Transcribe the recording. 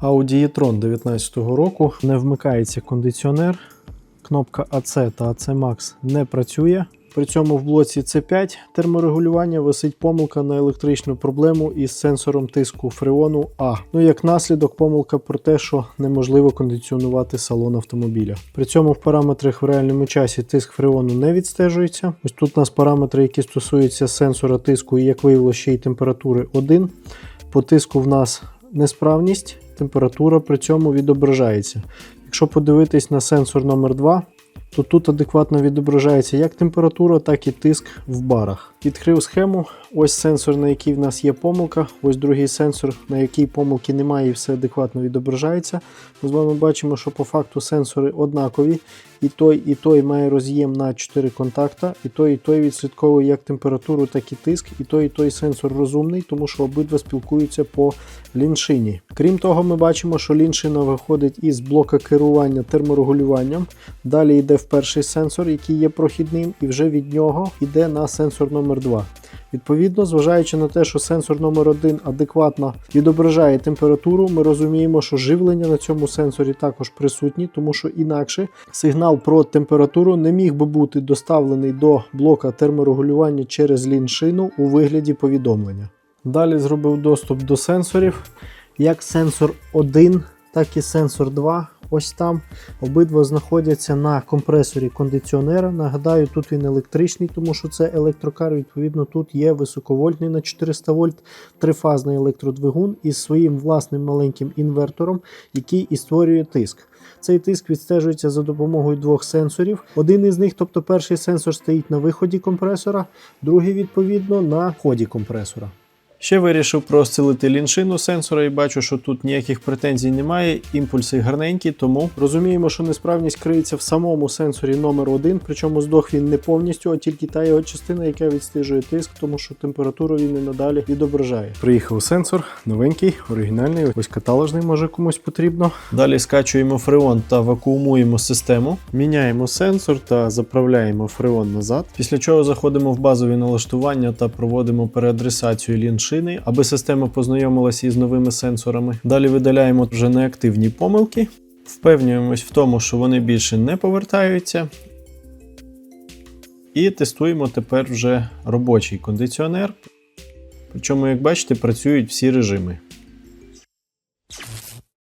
Audi e-tron 19 року не вмикається кондиціонер. Кнопка AC та AC Max не працює. При цьому в блоці C5 терморегулювання висить помилка на електричну проблему із сенсором тиску фреону А. Ну як наслідок, помилка про те, що неможливо кондиціонувати салон автомобіля. При цьому в параметрах в реальному часі тиск фреону не відстежується. Ось тут у нас параметри, які стосуються сенсора тиску і як виявилося ще й температури 1. По тиску в нас несправність, температура при цьому відображається. Якщо подивитись на сенсор номер 2 то тут адекватно відображається як температура, так і тиск в барах. Відкрив схему. Ось сенсор, на який в нас є помилка. Ось другий сенсор, на який помилки немає, і все адекватно відображається. Ми з вами бачимо, що по факту сенсори однакові. І той, і той має роз'єм на 4 контакта, і той, і той відслідковує як температуру, так і тиск. І той, і той сенсор розумний, тому що обидва спілкуються по ліншині. Крім того, ми бачимо, що ліншина виходить із блока керування терморегулюванням. Далі йде в перший сенсор, який є прохідним, і вже від нього йде на сенсор номер 2 Відповідно, зважаючи на те, що сенсор номер 1 адекватно відображає температуру, ми розуміємо, що живлення на цьому сенсорі також присутні, тому що інакше сигнал про температуру не міг би бути доставлений до блока терморегулювання через ліншину у вигляді повідомлення. Далі зробив доступ до сенсорів. Як сенсор 1, так і сенсор 2. Ось там обидва знаходяться на компресорі кондиціонера. Нагадаю, тут він електричний, тому що це електрокар. Відповідно, тут є високовольтний на 400 вольт трифазний електродвигун із своїм власним маленьким інвертором, який і створює тиск. Цей тиск відстежується за допомогою двох сенсорів. Один із них, тобто перший сенсор, стоїть на виході компресора, другий, відповідно, на вході компресора. Ще вирішив прострілити ліншину сенсора і бачу, що тут ніяких претензій немає. Імпульси гарненькі, тому розуміємо, що несправність криється в самому сенсорі номер 1 причому здох він не повністю, а тільки та його частина, яка відстежує тиск, тому що температуру він і надалі відображає. Приїхав сенсор, новенький, оригінальний, ось каталожний, може комусь потрібно. Далі скачуємо фреон та вакуумуємо систему, міняємо сенсор та заправляємо фреон назад. Після чого заходимо в базові налаштування та проводимо переадресацію ліншини, аби система познайомилася із новими сенсорами. Далі видаляємо вже неактивні помилки, впевнюємось в тому, що вони більше не повертаються. І тестуємо тепер вже робочий кондиціонер. Причому, як бачите, працюють всі режими.